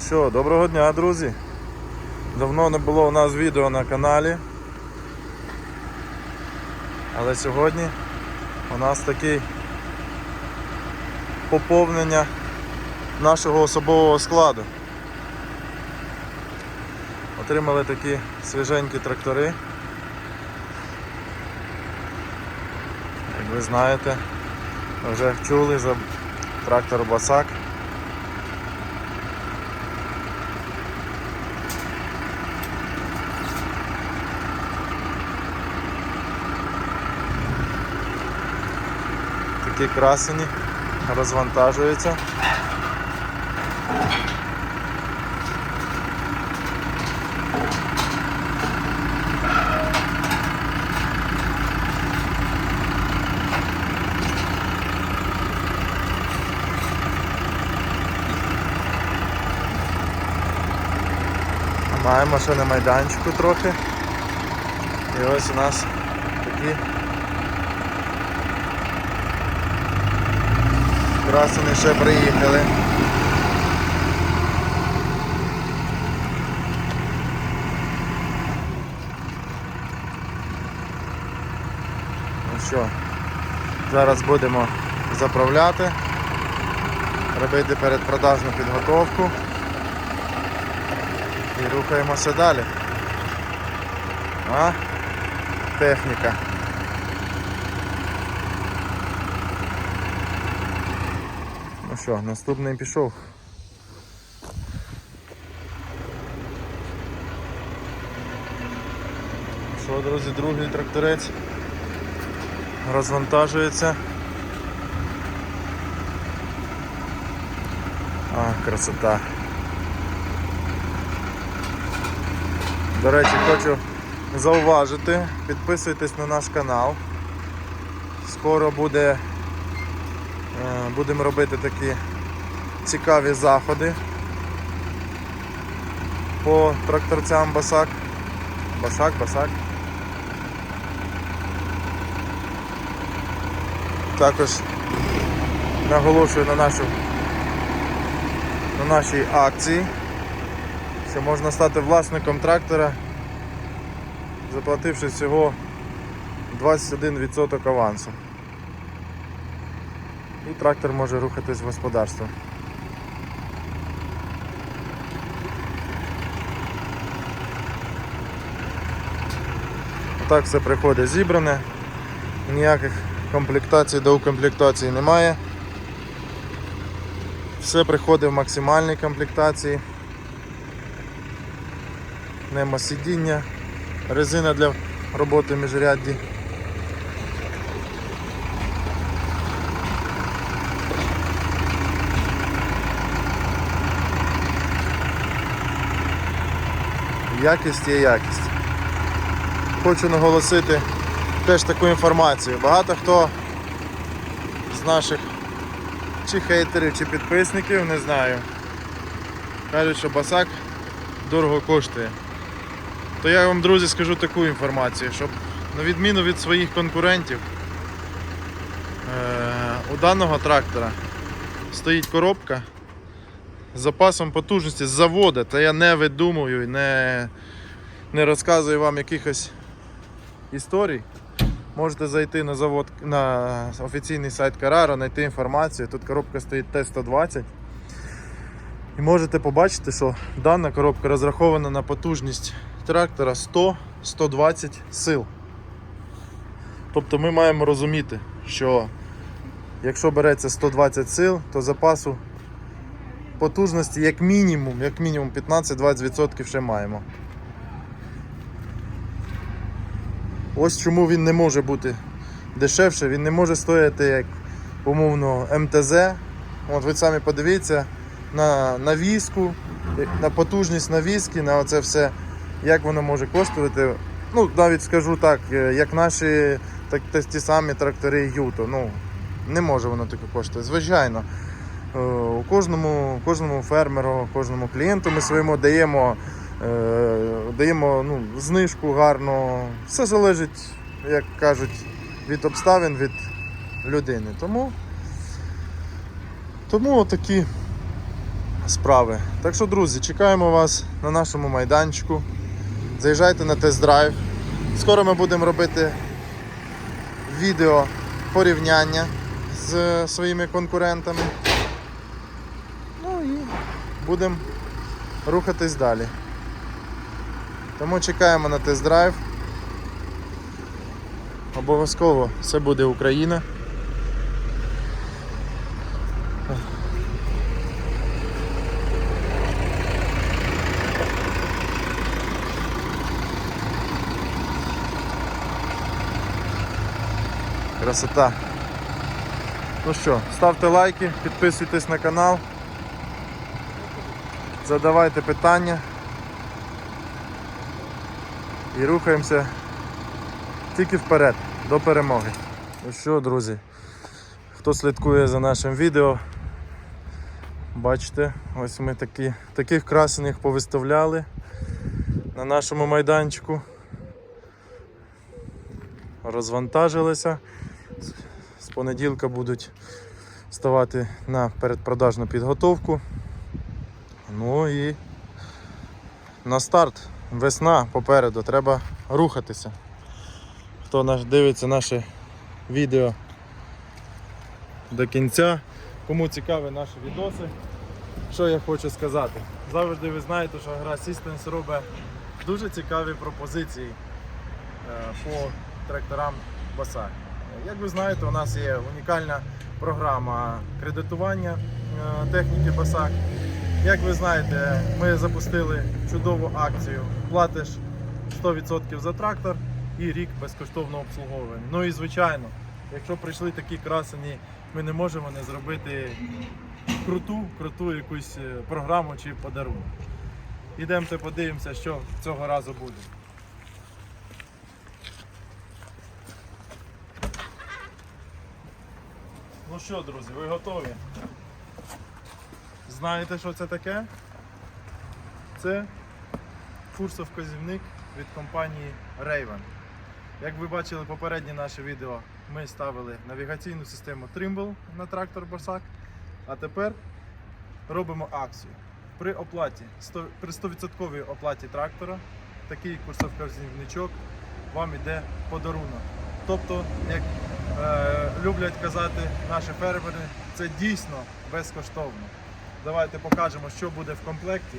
Ну що, доброго дня, друзі. Давно не було у нас відео на каналі. Але сьогодні у нас такий поповнення нашого особового складу. Отримали такі свіженькі трактори. Як ви знаєте, вже чули за трактор Басак. Такі красені, розвантажуються. Маємо ще на майданчику трохи. І ось у нас такі красені ще приїхали. Ну що, зараз будемо заправляти, робити передпродажну підготовку і рухаємося далі. А? Техніка. Що, наступний пішов. Що, друзі, другий тракторець розвантажується. А, красота. До речі, хочу зауважити, підписуйтесь на наш канал. Скоро буде, будемо робити такі цікаві заходи по тракторцям Басак. Басак, Басак. Також наголошую на нашу на нашій акції що можна стати власником трактора, заплативши всього 21% авансу. І трактор може рухатись в господарство. Так все приходить зібране, ніяких комплектацій до укомплектації немає. Все приходить в максимальній комплектації. Нема сидіння, резина для роботи міжрядді. Якість є якість. Хочу наголосити теж таку інформацію. Багато хто з наших чи хейтерів, чи підписників, не знаю, кажуть, що басак дорого коштує то я вам, друзі, скажу таку інформацію, щоб на відміну від своїх конкурентів, е, у даного трактора стоїть коробка запасом потужності з заводу, та я не видумую і не, не розказую вам якихось історій. Можете зайти на завод на офіційний сайт Carrara, знайти інформацію. Тут коробка стоїть Т-120. І можете побачити, що дана коробка розрахована на потужність трактора 100-120 сил. Тобто ми маємо розуміти, що якщо береться 120 сил, то запасу потужності як мінімум, як мінімум 15-20% ще маємо. Ось чому він не може бути дешевше, він не може стояти як умовно МТЗ. От ви самі подивіться на навіску, на потужність навіски, на оце все, як воно може коштувати. Ну, навіть скажу так, е, як наші так, ті- самі трактори Юто. Ну, не може воно таке коштувати. Звичайно, у кожному, кожному фермеру, кожному клієнту ми своєму даємо, е, даємо ну, знижку гарну. Все залежить, як кажуть, від обставин, від людини. Тому, тому такі справи. Так що, друзі, чекаємо вас на нашому майданчику. Заїжджайте на тест-драйв. Скоро ми будемо робити відео порівняння з своїми конкурентами. Будемо рухатись далі. Тому чекаємо на тест-драйв. Обов'язково все буде Україна. Красота. Ну що, ставте лайки, підписуйтесь на канал, задавайте питання і рухаємося тільки вперед, до перемоги. Ну що, друзі, хто слідкує за нашим відео, бачите, ось ми такі, таких красених повиставляли на нашому майданчику. Розвантажилися. З понеділка будуть ставати на передпродажну підготовку. Ну і на старт. Весна попереду, треба рухатися. Хто наш дивиться наше відео до кінця, кому цікаві наші відоси, що я хочу сказати. Завжди ви знаєте, що гра Systems робить дуже цікаві пропозиції е, по тракторам Басар. Як ви знаєте, у нас є унікальна програма кредитування е, техніки Басак. Як ви знаєте, ми запустили чудову акцію. Платиш 100% за трактор і рік безкоштовного обслуговування. Ну і звичайно, якщо прийшли такі красені, ми не можемо не зробити круту, круту якусь е, програму чи подарунок. Ідемте подивимося, що цього разу буде. Ну що, друзі, ви готові? Знаєте, що це таке? Це курсов-вказівник від компанії Raven. Як ви бачили попереднє наше відео, ми ставили навігаційну систему Trimble на трактор Борсак, а тепер робимо акцію. При оплаті, 100 при 100% оплаті трактора такий курсов-вказівничок вам іде подарунок. Тобто, як е, люблять казати наші фермери, це дійсно безкоштовно. Давайте покажемо, що буде в комплекті.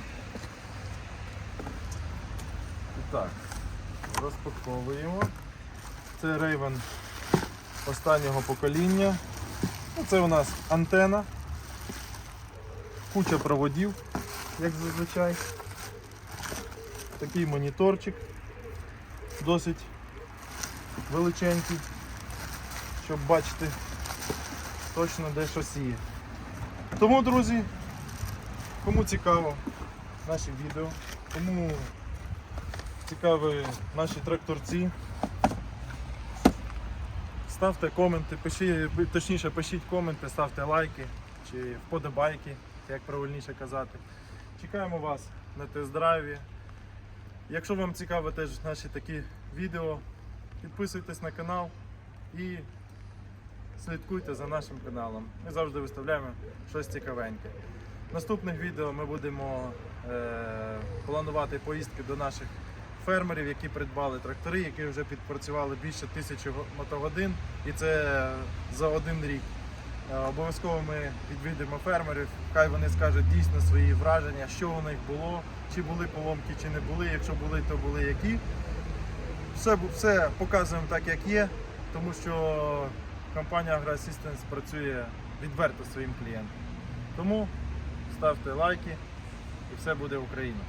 І так, розпаковуємо. Це Raven останнього покоління. Ну, Це у нас антена, куча проводів, як зазвичай. Такий моніторчик, досить величенький, щоб бачити точно де щось є. Тому, друзі, кому цікаво наші відео, кому цікаві наші тракторці, ставте коменти, пишіть, точніше пишіть коменти, ставте лайки чи вподобайки, як правильніше казати. Чекаємо вас на тест-драйві. Якщо вам цікаво теж наші такі відео, підписуйтесь на канал і слідкуйте за нашим каналом. Ми завжди виставляємо щось цікавеньке. Наступних відео ми будемо е, планувати поїздки до наших фермерів, які придбали трактори, які вже підпрацювали більше тисячі мотогодин, і це за один рік. Е, Обов'язково ми відвідуємо фермерів, хай вони скажуть дійсно свої враження, що у них було, чи були поломки, чи не були. Якщо були, то були які. Все, все показуємо так, як є, тому що компанія AgroAssistance працює відверто своїм клієнтом. Тому ставте лайки і все буде Україна.